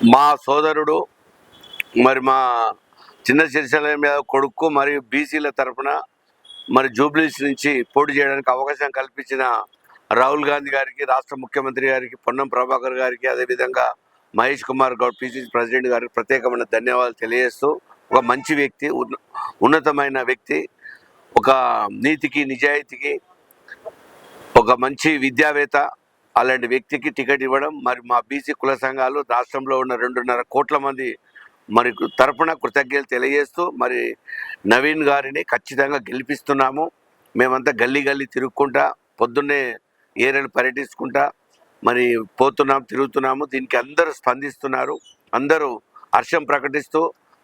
మా సోదరుడు మరి మా చిన్న సిరిసిల్ల మీద కొడుకు మరియు బీసీల తరఫున మరి జూబ్లీస్ నుంచి పోటీ చేయడానికి అవకాశం కల్పించిన రాహుల్ గాంధీ గారికి రాష్ట్ర ముఖ్యమంత్రి గారికి పొన్నం ప్రభాకర్ గారికి అదేవిధంగా మహేష్ కుమార్ గౌడ్ పిసిసి ప్రెసిడెంట్ గారికి ప్రత్యేకమైన ధన్యవాదాలు తెలియజేస్తూ ఒక మంచి వ్యక్తి ఉన్న- ఉన్నతమైన వ్యక్తి ఒక నీతికి నిజాయితీకి ఒక మంచి విద్యావేత్త అలాంటి వ్యక్తికి టికెట్ ఇవ్వడం మరి మా బీసీ కుల సంఘాలు రాష్ట్రంలో ఉన్న రెండున్నర కోట్ల మంది మరి తరపున కృతజ్ఞతలు తెలియజేస్తూ మరి నవీన్ గారిని ఖచ్చితంగా గెలిపిస్తున్నాము. మేమంతా గల్లీ గల్లీ తిరుగుకుంటా పొద్దున్నే ఏరియాలు పర్యటించుకుంటా మరి పోతున్నాం తిరుగుతున్నాము. దీనికి అందరూ స్పందిస్తున్నారు. అందరూ హర్షం ప్రకటిస్తూ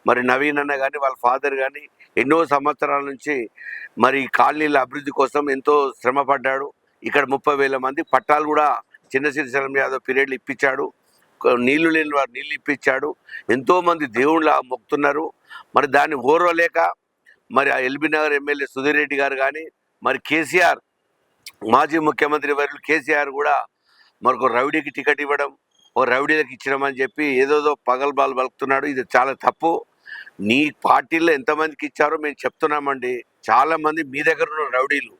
మరి నవీన్ అన్న కానీ వాళ్ళ ఫాదర్ కానీ ఎన్నో సంవత్సరాల నుంచి మరి కాలనీల అభివృద్ధి కోసం ఎంతో శ్రమ పడ్డాడు ఇక్కడ ముప్పై వేల మంది పట్టాలు కూడా చిన్న శ్రీశైలం యాదవ్ పీరియడ్లు ఇప్పించాడు. నీళ్ళు లేని వారు నీళ్ళు ఇప్పించాడు. ఎంతోమంది దేవుళ్ళ మొక్కుతున్నారు. మరి దాన్ని ఓర్వలేక మరి ఆ ఎల్బీ నగర్ ఎమ్మెల్యే సుధీర్ రెడ్డి గారు కానీ మరి కేసీఆర్ మాజీ ముఖ్యమంత్రి వర్యులు కేసీఆర్ కూడా మరొక రౌడీకి టికెట్ ఇవ్వడం ఓ రౌడీలకు ఇచ్చినామని చెప్పి ఏదోదో పగలబాలు బలుకుతున్నాడు ఇది చాలా తప్పు. నీ పార్టీలో ఎంతమందికి ఇచ్చారో మేము చెప్తున్నామండి. చాలామంది మీ దగ్గర ఉన్న రౌడీలు.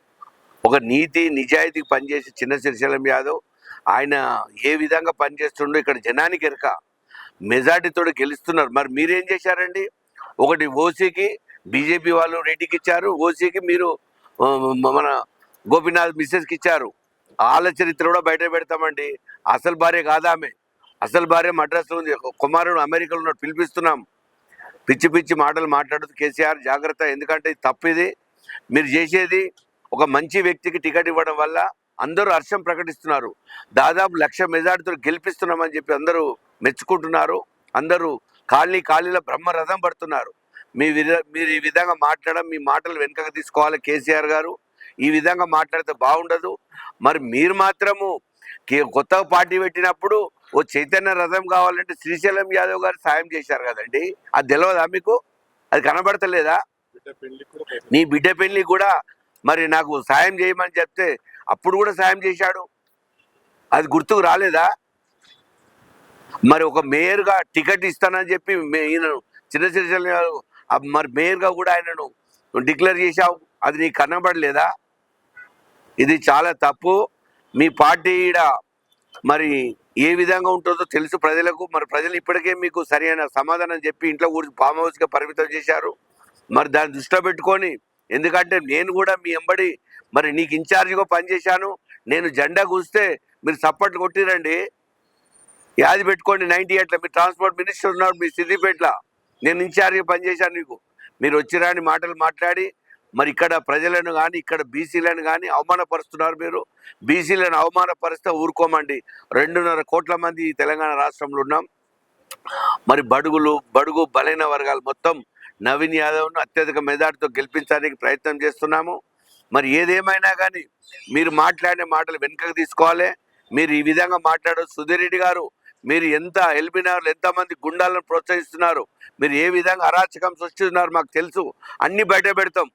ఒక నీతి నిజాయితీకి పనిచేసి చిన్న శ్రీశైలం యాదవ్ ఆయన ఏ విధంగా పనిచేస్తుండో ఇక్కడ జనానికి ఎరక మెజార్టీతో గెలుస్తున్నారు. మరి మీరేం చేశారండి? ఒకటి ఓసీకి బీజేపీ వాళ్ళు రెడ్డికి ఇచ్చారు ఓసీకి మీరు మన గోపీనాథ్ మిస్సెస్కి ఇచ్చారు. వాళ్ళ చరిత్ర కూడా బయట పెడతామండి. అసలు భార్య కాదా ఆమె. అసలు భార్య మద్రాసులో ఉంది. కుమారుడు అమెరికాలో ఉన్నాడు. పిలిపిస్తున్నాం. పిచ్చి పిచ్చి మాటలు మాట్లాడుతూ కేసీఆర్ జాగ్రత్త. ఎందుకంటే ఇది తప్పు ఇది. మీరు చేసేది ఒక మంచి వ్యక్తికి టికెట్ ఇవ్వడం వల్ల అందరూ హర్షం ప్రకటిస్తున్నారు. దాదాపు లక్ష మెజార్టీతో గెలిపిస్తున్నామని చెప్పి అందరూ మెచ్చుకుంటున్నారు. అందరూ కాలనీ కాలనీలో బ్రహ్మరథం పడుతున్నారు. మీ విధ మీరు ఈ విధంగా మాట్లాడడం మీ మాటలు వెనుకకు తీసుకోవాలి కేసీఆర్ గారు. ఈ విధంగా మాట్లాడితే బాగుండదు. మరి మీరు మాత్రము కే- కొత్తగా పార్టీ పెట్టినప్పుడు ఓ చైతన్య రథం కావాలంటే శ్రీశైలం యాదవ్ గారు సాయం చేశారు కదండి. అది తెలియదా మీకు? అది కనబడతలేదా? నీ బిడ్డ పెళ్ళి కూడా మరి నాకు సాయం చేయమని చెప్తే అప్పుడు కూడా సాయం చేశాడు. అది గుర్తుకు రాలేదా? మరి ఒక మేయర్గా టికెట్ ఇస్తానని చెప్పి ఈయనను చిన్న చిన్న మరి మేయర్గా కూడా ఆయనను డిక్లేర్ చేశావు. అది నీకు కనబడలేదా? ఇది చాలా తప్పు. మీ పార్టీ ఈడ మరి ఏ విధంగా ఉంటుందో తెలుసు ప్రజలకు. మరి ప్రజలు ఇప్పటికే మీకు సరైన సమాధానం చెప్పి ఇంట్లో కూర్చు ఫామ్ హౌస్గా పరిమితం చేశారు. మరి దాన్ని దృష్టిలో పెట్టుకొని ఎందుకంటే నేను కూడా మీ ఎంబడి మరి నీకు ఇన్ఛార్జిగా పనిచేశాను నేను జెండా కూస్తే మీరు సపోర్ట్ కొట్టిరండి. యాది పెట్టుకోండి నైన్టీ ఎయిట్లో మీ ట్రాన్స్పోర్ట్ మినిస్టర్ ఉన్నాడు మీ సిద్దిపేటలో. నేను ఇన్ఛార్జిగా పనిచేశాను నీకు. మీరు వచ్చిరాని మాటలు మాట్లాడి మరి ఇక్కడ ప్రజలను కానీ ఇక్కడ బీసీలను కానీ అవమానపరుస్తున్నారు మీరు. బీసీలను అవమానపరిస్తే ఊరుకోమండి. రెండున్నర కోట్ల మంది తెలంగాణ రాష్ట్రంలో ఉన్నాం. మరి బడుగులు బడుగు బలైన వర్గాలు మొత్తం నవీన్ యాదవ్ను అత్యధిక మెజార్టీతో గెలిపించడానికి ప్రయత్నం చేస్తున్నాము. మరి ఏదేమైనా కానీ మీరు మాట్లాడిన మాటలు వెనుకకు తీసుకోవాలి. మీరు ఈ విధంగా మాట్లాడదు సుధీర్ రెడ్డి గారు మీరు ఎంత ఎల్బినార్లు ఎంతమంది గుండాలను ప్రోత్సహిస్తున్నారు మీరు ఏ విధంగా అరాచకం సృష్టిస్తున్నారు మాకు తెలుసు. అన్ని బయట పెడతాం.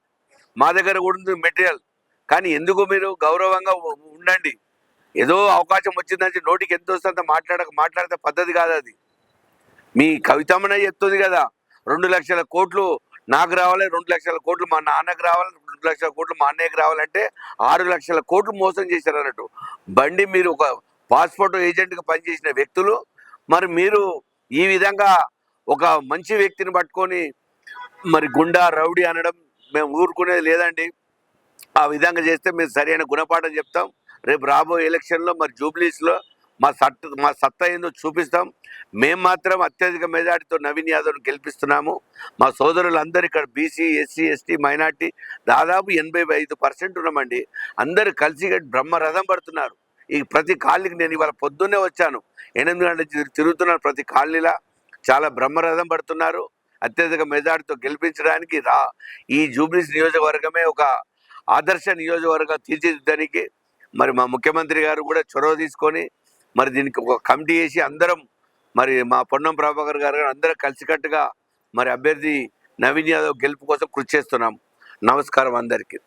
మా దగ్గర కూడా ఉంది మెటీరియల్. కానీ ఎందుకు మీరు గౌరవంగా ఉండండి. ఏదో అవకాశం వచ్చిందని నోటికి ఎంత వస్తే మాట్లాడక మాట్లాడితే పద్ధతి కాదు అది. మీ కవితమ్మనే చెప్తుంది కదా రెండు లక్షల కోట్లు నాకు రావాలి రెండు లక్షల కోట్లు మా నాన్నకు రావాలి రెండు లక్షల కోట్లు మా అన్నయ్యకి రావాలంటే ఆరు లక్షల కోట్లు మోసం చేశారు అన్నట్టు. బండి మీరు ఒక పాస్పోర్ట్ ఏజెంట్గా పనిచేసిన వ్యక్తులు మరి మీరు ఈ విధంగా ఒక మంచి వ్యక్తిని పట్టుకొని మరి గుండా రౌడీ అనడం మేము ఊరుకునేది లేదండి. ఆ విధంగా చేస్తే మేము సరైన గుణపాఠం చెప్తాం. రేపు రాబోయే ఎలక్షన్లో మరి జూబ్లీస్లో మా సట్ మా సత్తా ఏందో చూపిస్తాం. మేము మాత్రం అత్యధిక మెజార్టీతో నవీన్ యాదవ్ను గెలిపిస్తున్నాము. మా సోదరులందరూ ఇక్కడ బీసీ ఎస్సీ ఎస్టీ మైనార్టీ దాదాపు ఎనభై ఐదు పర్సెంట్ ఉన్నామండి. అందరూ కలిసి బ్రహ్మరథం పడుతున్నారు. ఈ ప్రతి కాలనీకి నేను ఇవాళ పొద్దున్నే వచ్చాను. ఎనిమిది గంటల తిరుగుతున్నాను ప్రతి కాలనీలా. చాలా బ్రహ్మరథం పడుతున్నారు. అత్యధిక మెజార్టీతో గెలిపించడానికి రా ఈ జూబ్లీస్ నియోజకవర్గమే ఒక ఆదర్శ నియోజకవర్గం తీర్చిదిద్దడానికి. మరి మా ముఖ్యమంత్రి గారు కూడా చొరవ తీసుకొని మరి దీనికి ఒక కమిటీ వేసి అందరం మరి మా పొన్నం ప్రభాకర్ గారు అందరం కలిసికట్టుగా మరి అభ్యర్థి నవీన్ యాదవ్ గెలుపు కోసం కృషి చేస్తున్నాం. నమస్కారం అందరికీ.